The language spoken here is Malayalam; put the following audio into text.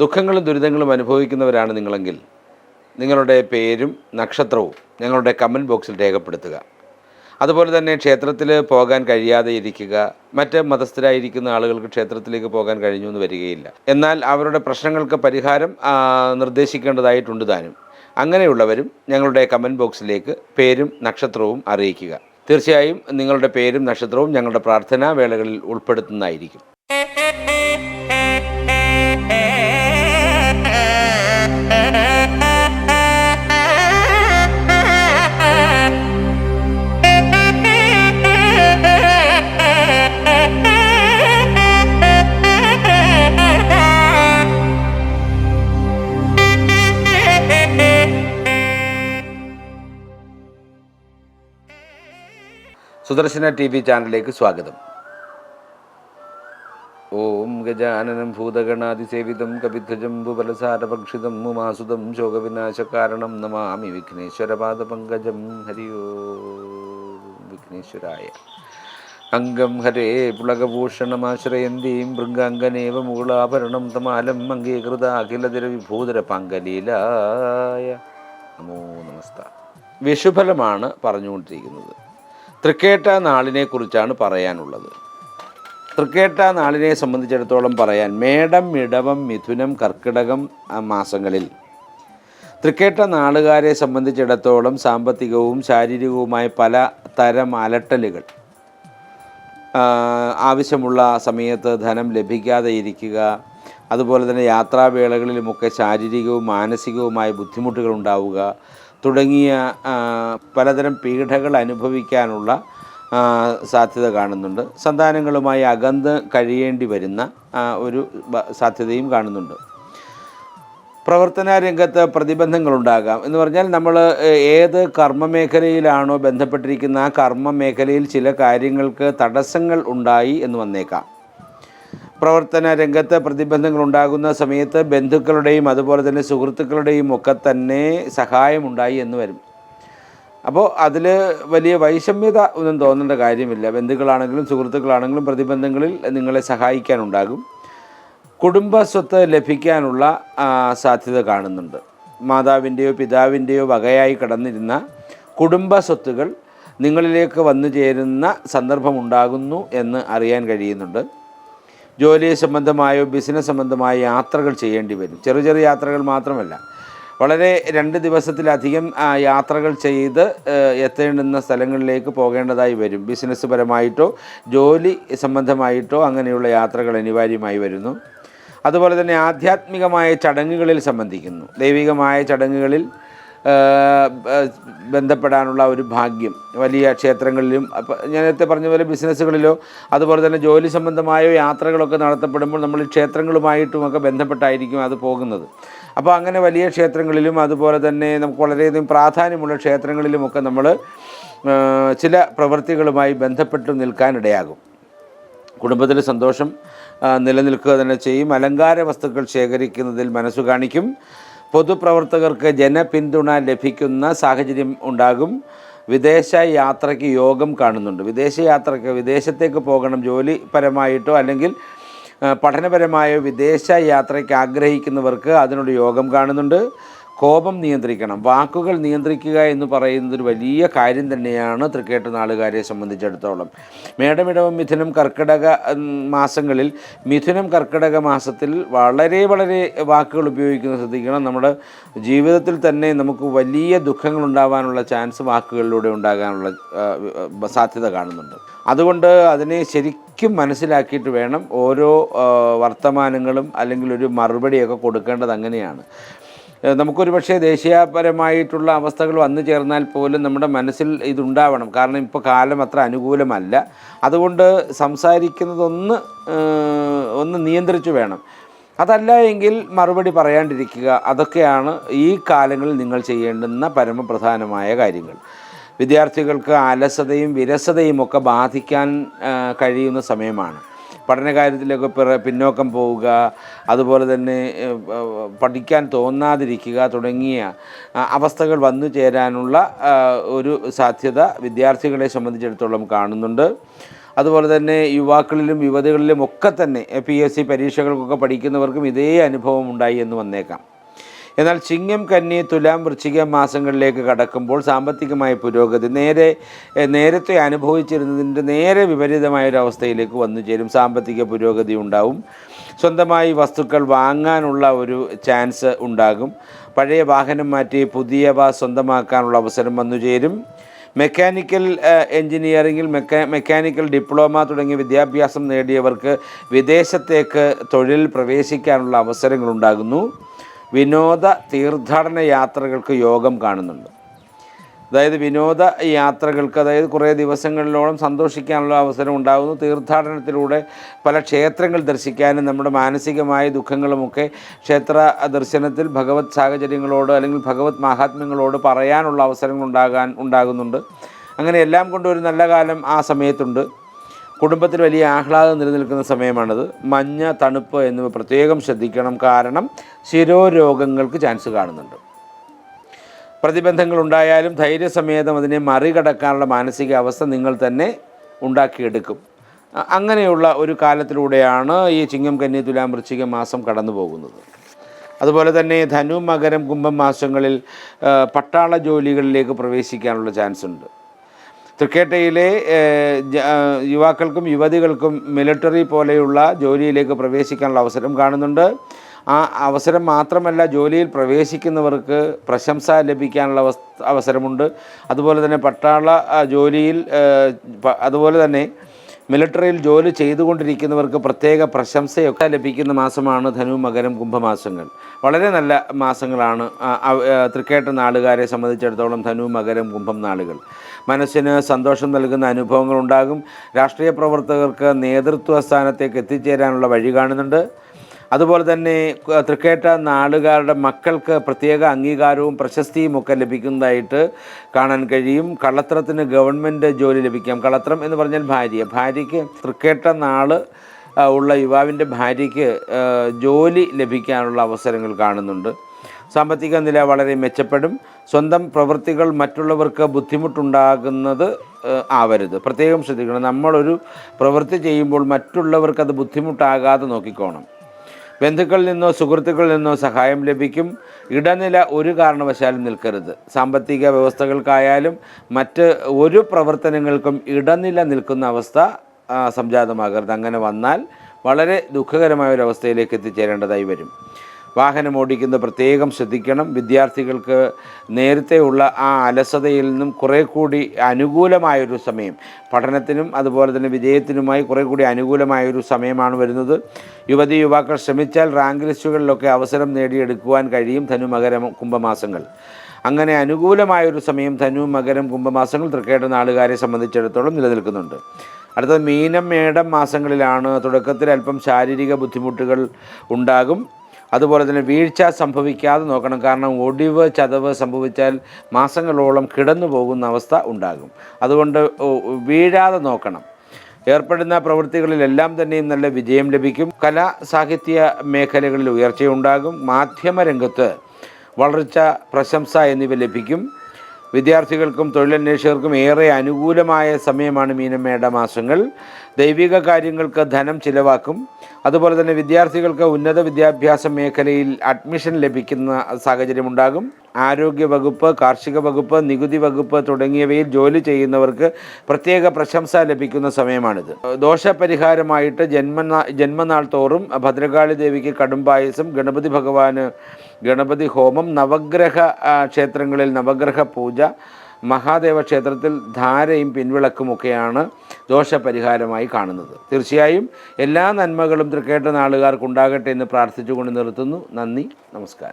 ദുഃഖങ്ങളും ദുരിതങ്ങളും അനുഭവിക്കുന്നവരാണ് നിങ്ങളെങ്കിൽ നിങ്ങളുടെ പേരും നക്ഷത്രവും ഞങ്ങളുടെ കമന്റ് ബോക്സിൽ രേഖപ്പെടുത്തുക. അതുപോലെ തന്നെ ക്ഷേത്രത്തിൽ പോകാൻ കഴിയാതെ ഇരിക്കുക മറ്റ് മതസ്ഥരായിരിക്കുന്ന ആളുകൾക്ക് ക്ഷേത്രത്തിലേക്ക് പോകാൻ കഴിഞ്ഞു എന്ന് വരികയില്ല. എന്നാൽ അവരുടെ പ്രശ്നങ്ങൾക്ക് പരിഹാരം നിർദ്ദേശിക്കേണ്ടതായിട്ടുണ്ട് താനും. അങ്ങനെയുള്ളവരും ഞങ്ങളുടെ കമന്റ് ബോക്സിലേക്ക് പേരും നക്ഷത്രവും അറിയിക്കുക. തീർച്ചയായും നിങ്ങളുടെ പേരും നക്ഷത്രവും ഞങ്ങളുടെ പ്രാർത്ഥനാ വേളകളിൽ ഉൾപ്പെടുത്തുന്നതായിരിക്കും. സുദർശന ടി വി ചാനലിലേക്ക് സ്വാഗതം. ഓം ഗജാനനം ഭൂതഗണാതിസേവിതം കവിധ്വജംബുബലസാരഭക്ഷിതം മുമാസുതം ശോകവിനാശകാരണം നമാമി വിഘ്നേശ്വരപാദപങ്കജം ഹരി ഹരിയോ വിഘ്നേശ്വരായ. അംഗം ഹരേ പുളകഭൂഷണമാശ്രയന്തീം ഭൃംഗാംഗനേവ മൂളാഭരണം തമാലം അംഗീകൃത അഖിലതിര വിഭൂതര പങ്കലീലായ നമോ നമസ്ത. വിഷുഫലമാണ് പറഞ്ഞുകൊണ്ടിരിക്കുന്നത്. തൃക്കേട്ട നാളിനെ കുറിച്ചാണ് പറയാനുള്ളത്. തൃക്കേട്ട നാളിനെ സംബന്ധിച്ചിടത്തോളം പറയാൻ മേടം മിടവം മിഥുനം കർക്കിടകം മാസങ്ങളിൽ തൃക്കേട്ട നാളുകാരെ സംബന്ധിച്ചിടത്തോളം സാമ്പത്തികവും ശാരീരികവുമായ പല തരം അലട്ടലുകൾ ആവശ്യമുള്ള സമയത്ത് ധനം ലഭിക്കാതെ ഇരിക്കുക അതുപോലെ തന്നെ യാത്രാവേളകളിലുമൊക്കെ ശാരീരികവും മാനസികവുമായ ബുദ്ധിമുട്ടുകൾ ഉണ്ടാവുക തുടങ്ങിയ പലതരം പീഡകൾ അനുഭവിക്കാനുള്ള സാധ്യത കാണുന്നുണ്ട്. സന്താനങ്ങളുമായി അകന്ന് കഴിയേണ്ടി വരുന്ന ഒരു സാധ്യതയും കാണുന്നുണ്ട്. പ്രവർത്തന രംഗത്ത് പ്രതിബന്ധങ്ങളുണ്ടാകാം. എന്ന് പറഞ്ഞാൽ നമ്മൾ ഏത് കർമ്മ മേഖലയിലാണോ ബന്ധപ്പെട്ടിരിക്കുന്ന ആ കർമ്മ മേഖലയിൽ ചില കാര്യങ്ങൾക്ക് തടസ്സങ്ങൾ ഉണ്ടായി എന്ന് വന്നേക്കാം. പ്രവർത്തന രംഗത്ത് പ്രതിബന്ധങ്ങൾ ഉണ്ടാകുന്ന സമയത്ത് ബന്ധുക്കളുടെയും അതുപോലെ തന്നെ സുഹൃത്തുക്കളുടെയും ഒക്കെ തന്നെ സഹായമുണ്ടായി എന്ന് വരും. അപ്പോൾ അതിൽ വലിയ വൈഷമ്യത ഒന്നും തോന്നേണ്ട കാര്യമില്ല. ബന്ധുക്കളാണെങ്കിലും സുഹൃത്തുക്കളാണെങ്കിലും പ്രതിബന്ധങ്ങളിൽ നിങ്ങളെ സഹായിക്കാനുണ്ടാകും. കുടുംബ സ്വത്ത് ലഭിക്കാനുള്ള സാധ്യത കാണുന്നുണ്ട്. മാതാവിന്റെയോ പിതാവിന്റെയോ വകയായി കടന്നിരുന്ന കുടുംബ സ്വത്തുകൾ നിങ്ങളിലേക്ക് വന്നു ചേരുന്ന സന്ദർഭമുണ്ടാകുന്നു എന്ന് അറിയാൻ കഴിയുന്നുണ്ട്. ജോലി സംബന്ധമായോ ബിസിനസ് സംബന്ധമായോ യാത്രകൾ ചെയ്യേണ്ടി വരും. ചെറിയ ചെറിയ യാത്രകൾ മാത്രമല്ല. വളരെ രണ്ട് ദിവസത്തിലധികം യാത്രകൾ ചെയ്ത് എത്തേണ്ടുന്ന സ്ഥലങ്ങളിലേക്ക് പോകേണ്ടതായി വരും. ബിസിനസ് പരമായിട്ടോ ജോലി സംബന്ധമായിട്ടോ അങ്ങനെയുള്ള യാത്രകൾ അനിവാര്യമായി വരുന്നു. അതുപോലെ തന്നെ ആധ്യാത്മികമായ ചടങ്ങുകളിൽ സംബന്ധിക്കുന്നു. ദൈവികമായ ചടങ്ങുകളിൽ ബന്ധപ്പെടാനുള്ള ഒരു ഭാഗ്യം. വലിയ ക്ഷേത്രങ്ങളിലും അപ്പം ഞാൻ നേരത്തെ പറഞ്ഞ പോലെ ബിസിനസ്സുകളിലോ അതുപോലെ തന്നെ ജോലി സംബന്ധമായോ യാത്രകളൊക്കെ നടത്തപ്പെടുമ്പോൾ നമ്മൾ ക്ഷേത്രങ്ങളുമായിട്ടും ഒക്കെ ബന്ധപ്പെട്ടായിരിക്കും അത് പോകുന്നത്. അപ്പോൾ അങ്ങനെ വലിയ ക്ഷേത്രങ്ങളിലും അതുപോലെ തന്നെ നമുക്ക് വളരെയധികം പ്രാധാന്യമുള്ള ക്ഷേത്രങ്ങളിലുമൊക്കെ നമ്മൾ ചില പ്രവൃത്തികളുമായി ബന്ധപ്പെട്ട് നിൽക്കാനിടയാകും. കുടുംബത്തിലെ സന്തോഷം നിലനിൽക്കുക തന്നെ ചെയ്യും. അലങ്കാര വസ്തുക്കൾ ശേഖരിക്കുന്നതിൽ മനസ്സു കാണിക്കും. പൊതുപ്രവർത്തകർക്ക് ജനപിന്തുണ ലഭിക്കുന്ന സാഹചര്യം ഉണ്ടാകും. വിദേശ യാത്രയ്ക്ക് യോഗം കാണുന്നുണ്ട്. വിദേശ യാത്രയ്ക്ക് വിദേശത്തേക്ക് പോകണം. ജോലിപരമായിട്ടോ അല്ലെങ്കിൽ പഠനപരമായോ വിദേശ യാത്രയ്ക്ക് ആഗ്രഹിക്കുന്നവർക്ക് അതിനോട് യോഗം കാണുന്നുണ്ട്. കോപം നിയന്ത്രിക്കണം വാക്കുകൾ നിയന്ത്രിക്കുക എന്ന് പറയുന്നത് ഒരു വലിയ കാര്യം തന്നെയാണ് തൃക്കേട്ട് നാളുകാരെ സംബന്ധിച്ചിടത്തോളം. മേടമിടവും മിഥുനം കർക്കിടക മാസങ്ങളിൽ മിഥുനം കർക്കിടക മാസത്തിൽ വളരെ വളരെ വാക്കുകൾ ഉപയോഗിക്കുന്നത് ശ്രദ്ധിക്കണം. നമ്മുടെ ജീവിതത്തിൽ തന്നെ നമുക്ക് വലിയ ദുഃഖങ്ങൾ ഉണ്ടാവാനുള്ള ചാൻസ് വാക്കുകളിലൂടെ ഉണ്ടാകാനുള്ള സാധ്യത കാണുന്നുണ്ട്. അതുകൊണ്ട് അതിനെ ശരിക്കും മനസ്സിലാക്കിയിട്ട് വേണം ഓരോ വർത്തമാനങ്ങളും അല്ലെങ്കിൽ ഒരു മറുപടിയൊക്കെ കൊടുക്കേണ്ടത് അങ്ങനെയാണ്. നമുക്കൊരു പക്ഷേ ദേശീയപരമായിട്ടുള്ള അവസ്ഥകൾ വന്നു ചേർന്നാൽ പോലും നമ്മുടെ മനസ്സിൽ ഇതുണ്ടാവണം. കാരണം ഇപ്പോൾ കാലം അത്ര അനുകൂലമല്ല. അതുകൊണ്ട് സംസാരിക്കുന്നതൊന്ന് ഒന്ന് നിയന്ത്രിച്ചു വേണം. അതല്ല എങ്കിൽ മറുപടി പറയാണ്ടിരിക്കുക. അതൊക്കെയാണ് ഈ കാലങ്ങളിൽ നിങ്ങൾ ചെയ്യേണ്ടുന്ന പരമപ്രധാനമായ കാര്യങ്ങൾ. വിദ്യാർത്ഥികൾക്ക് അലസതയും വിരസതയും ഒക്കെ ബാധിക്കാൻ കഴിയുന്ന സമയമാണ്. പഠനകാര്യത്തിലൊക്കെ പിറ പിന്നോക്കം പോവുക അതുപോലെ തന്നെ പഠിക്കാൻ തോന്നാതിരിക്കുക തുടങ്ങിയ അവസ്ഥകൾ വന്നു ചേരാനുള്ള ഒരു സാധ്യത വിദ്യാർത്ഥികളെ സംബന്ധിച്ചിടത്തോളം കാണുന്നുണ്ട്. അതുപോലെ തന്നെ യുവാക്കളിലും യുവതികളിലും ഒക്കെ തന്നെ പി എസ് സി പരീക്ഷകൾക്കൊക്കെ പഠിക്കുന്നവർക്കും ഇതേ അനുഭവം ഉണ്ടായി എന്ന് വന്നേക്കാം. എന്നാൽ ചിങ്ങം കന്നി തുലാം വൃശ്ചിക മാസങ്ങളിലേക്ക് കടക്കുമ്പോൾ സാമ്പത്തികമായ പുരോഗതി നേരെ നേരത്തെ അനുഭവിച്ചിരുന്നതിന്റെ നേരെ വിപരീതമായ ഒരു അവസ്ഥയിലേക്ക് വന്നു ചേരും. സാമ്പത്തിക പുരോഗതി ഉണ്ടാവും. സ്വന്തമായി വസ്തുക്കൾ വാങ്ങാനുള്ള ഒരു ചാൻസ് ഉണ്ടാകും. പഴയ വാഹനം മാറ്റി പുതിയവ സ്വന്തമാക്കാനുള്ള അവസരം വന്നു ചേരും. മെക്കാനിക്കൽ എഞ്ചിനീയറിംഗിൽ മെക്കാ മെക്കാനിക്കൽ ഡിപ്ലോമ തുടങ്ങിയ വിദ്യാഭ്യാസം നേടിയവർക്ക് വിദേശത്തേക്ക് തൊഴിൽ പ്രവേശിക്കാനുള്ള അവസരങ്ങളുണ്ടാകുന്നു വിനോദ തീർത്ഥാടന യാത്രകൾക്ക് യോഗം കാണുന്നുണ്ട്. അതായത് വിനോദ യാത്രകൾക്ക് അതായത് കുറേ ദിവസങ്ങളിലോളം സന്തോഷിക്കാനുള്ള അവസരം ഉണ്ടാകുന്നു. തീർത്ഥാടനത്തിലൂടെ പല ക്ഷേത്രങ്ങൾ ദർശിക്കാനും നമ്മുടെ മാനസികമായ ദുഃഖങ്ങളുമൊക്കെ ക്ഷേത്ര ദർശനത്തിൽ ഭഗവത് സാഹചര്യങ്ങളോട് അല്ലെങ്കിൽ ഭഗവത് മഹാത്മ്യങ്ങളോട് പറയാനുള്ള അവസരങ്ങൾ ഉണ്ടാകാൻ ഉണ്ടാകുന്നുണ്ട്. അങ്ങനെ എല്ലാം കൊണ്ടും ഒരു നല്ല കാലം ആ സമയത്തുണ്ട്. കുടുംബത്തിൽ വലിയ ആഹ്ലാദം നിലനിൽക്കുന്ന സമയമാണിത്. മഞ്ഞ തണുപ്പ് എന്നിവ പ്രത്യേകം ശ്രദ്ധിക്കണം. കാരണം ശിരോരോഗങ്ങൾക്ക് ചാൻസ് കാണുന്നുണ്ട്. പ്രതിബന്ധങ്ങൾ ഉണ്ടായാലും ധൈര്യസമേതം അതിനെ മറികടക്കാനുള്ള മാനസികാവസ്ഥ നിങ്ങൾ തന്നെ ഉണ്ടാക്കിയെടുക്കും. അങ്ങനെയുള്ള ഒരു കാലത്തിലൂടെയാണ് ഈ ചിങ്ങം കന്നി തുലാം വൃശ്ചിക മാസം കടന്നു പോകുന്നത്. അതുപോലെ തന്നെ ധനു മകരം കുംഭം മാസങ്ങളിൽ പട്ടാള ജോലികളിലേക്ക് പ്രവേശിക്കാനുള്ള ചാൻസ് ഉണ്ട് തൃക്കേട്ടയിലെ യുവാക്കൾക്കും യുവതികൾക്കും മിലിറ്ററി പോലെയുള്ള ജോലിയിലേക്ക് പ്രവേശിക്കാനുള്ള അവസരം കാണുന്നുണ്ട്. ആ അവസരം മാത്രമല്ല ജോലിയിൽ പ്രവേശിക്കുന്നവർക്ക് പ്രശംസ ലഭിക്കാനുള്ള അവസ് അവസരമുണ്ട്. അതുപോലെ തന്നെ പട്ടാള ജോലിയിൽ അതുപോലെ തന്നെ മിലിറ്ററിയിൽ ജോലി ചെയ്തുകൊണ്ടിരിക്കുന്നവർക്ക് പ്രത്യേക പ്രശംസയൊക്കെ ലഭിക്കുന്ന മാസമാണ് ധനു മകരം കുംഭമാസങ്ങൾ. വളരെ നല്ല മാസങ്ങളാണ് തൃക്കേട്ട നാളുകാരെ സംബന്ധിച്ചിടത്തോളം ധനു മകരം കുംഭം നാളുകൾ. മനസ്സിന് സന്തോഷം നൽകുന്ന അനുഭവങ്ങൾ ഉണ്ടാകും രാഷ്ട്രീയ പ്രവർത്തകർക്ക് നേതൃത്വ സ്ഥാനത്തേക്ക് എത്തിച്ചേരാനുള്ള വഴി കാണുന്നുണ്ട്. അതുപോലെ തന്നെ തൃക്കേറ്റ നാടുകാരുടെ മക്കൾക്ക് പ്രത്യേക അംഗീകാരവും പ്രശസ്തിയും ഒക്കെ ലഭിക്കുന്നതായിട്ട് കാണാൻ കഴിയും. കള്ളത്രത്തിന് ഗവൺമെന്റ് ജോലി ലഭിക്കാം. കള്ളത്രം എന്ന് പറഞ്ഞാൽ ഭാര്യ. ഭാര്യയ്ക്ക് തൃക്കേട്ട നാൾ ഉള്ള യുവാവിന്റെ ഭാര്യയ്ക്ക് ജോലി ലഭിക്കാനുള്ള അവസരങ്ങൾ കാണുന്നുണ്ട്. സാമ്പത്തിക നില വളരെ മെച്ചപ്പെടും. സ്വന്തം പ്രവൃത്തികൾ മറ്റുള്ളവർക്ക് ബുദ്ധിമുട്ടുണ്ടാകുന്നത് ആവരുത്. പ്രത്യേകം ശ്രദ്ധിക്കണം. നമ്മളൊരു പ്രവൃത്തി ചെയ്യുമ്പോൾ മറ്റുള്ളവർക്ക് അത് ബുദ്ധിമുട്ടാകാതെ നോക്കിക്കോണം. ബന്ധുക്കളിൽ നിന്നോ സുഹൃത്തുക്കളിൽ നിന്നോ സഹായം ലഭിക്കും. ഇടനില ഒരു കാരണവശാലും നിൽക്കരുത്. സാമ്പത്തിക വ്യവസ്ഥകൾക്കായാലും മറ്റ് ഒരു പ്രവർത്തനങ്ങൾക്കും ഇടനില നിൽക്കുന്ന അവസ്ഥ സംജാതമാകരുത്. അങ്ങനെ വന്നാൽ വളരെ ദുഃഖകരമായ ഒരു അവസ്ഥയിലേക്ക് എത്തിച്ചേരേണ്ടതായി വരും. വാഹനം ഓടിക്കുന്നത് പ്രത്യേകം ശ്രദ്ധിക്കണം. വിദ്യാർത്ഥികൾക്ക് നേരത്തെയുള്ള ആ അലസതയിൽ നിന്നും കുറേ കൂടി അനുകൂലമായൊരു സമയം പഠനത്തിനും അതുപോലെ തന്നെ വിജയത്തിനുമായി കുറേ കൂടി അനുകൂലമായൊരു സമയമാണ് വരുന്നത്. യുവതി യുവാക്കൾ ശ്രമിച്ചാൽ റാങ്ക് ലിസ്റ്റുകളിലൊക്കെ അവസരം നേടിയെടുക്കുവാൻ കഴിയും ധനു മകരം കുംഭമാസങ്ങൾ. അങ്ങനെ അനുകൂലമായൊരു സമയം ധനു മകരം കുംഭമാസങ്ങൾ തൃക്കേട്ട നാളുകാരെ സംബന്ധിച്ചിടത്തോളം നിലനിൽക്കുന്നുണ്ട്. അടുത്തത് മീനം മേടം മാസങ്ങളിലാണ് തുടക്കത്തിൽ അല്പം ശാരീരിക ബുദ്ധിമുട്ടുകൾ ഉണ്ടാകും. അതുപോലെ തന്നെ വീഴ്ച സംഭവിക്കാതെ നോക്കണം. കാരണം ഒടിവ് ചതവ് സംഭവിച്ചാൽ മാസങ്ങളോളം കിടന്നു പോകുന്ന അവസ്ഥ ഉണ്ടാകും. അതുകൊണ്ട് വീഴാതെ നോക്കണം. ഏർപ്പെടുന്ന പ്രവൃത്തികളിലെല്ലാം തന്നെയും നല്ല വിജയം ലഭിക്കും. കലാ സാഹിത്യ മേഖലകളിൽ ഉയർച്ചയുണ്ടാകും. മാധ്യമരംഗത്ത് വളർച്ച പ്രശംസ എന്നിവ ലഭിക്കും. വിദ്യാർത്ഥികൾക്കും തൊഴിലന്വേഷകർക്കും ഏറെ അനുകൂലമായ സമയമാണ് മീനമേട മാസങ്ങൾ. ദൈവിക കാര്യങ്ങൾക്ക് ധനം ചിലവാക്കും. അതുപോലെ തന്നെ വിദ്യാർത്ഥികൾക്ക് ഉന്നത വിദ്യാഭ്യാസ മേഖലയിൽ അഡ്മിഷൻ ലഭിക്കുന്ന സാഹചര്യമുണ്ടാകും. ആരോഗ്യ വകുപ്പ് കാർഷിക വകുപ്പ് നികുതി വകുപ്പ് തുടങ്ങിയവയിൽ ജോലി ചെയ്യുന്നവർക്ക് പ്രത്യേക പ്രശംസ ലഭിക്കുന്ന സമയമാണിത്. ദോഷപരിഹാരമായിട്ട് ജന്മനാ ജന്മനാൾ തോറും ഭദ്രകാളി ദേവിക്ക് കടുംപായസം ഗണപതി ഭഗവാന് ഗണപതി ഹോമം നവഗ്രഹ ക്ഷേത്രങ്ങളിൽ നവഗ്രഹ പൂജ മഹാദേവ ക്ഷേത്രത്തിൽ ധാരയും പിൻവിളക്കുമൊക്കെയാണ് ദോഷപരിഹാരമായി കാണുന്നത്. തീർച്ചയായും എല്ലാ നന്മകളും തൃക്കേട്ട നാളുകാർക്കുണ്ടാകട്ടെ എന്ന് പ്രാർത്ഥിച്ചുകൊണ്ട് നിർത്തുന്നു. നന്ദി നമസ്കാരം.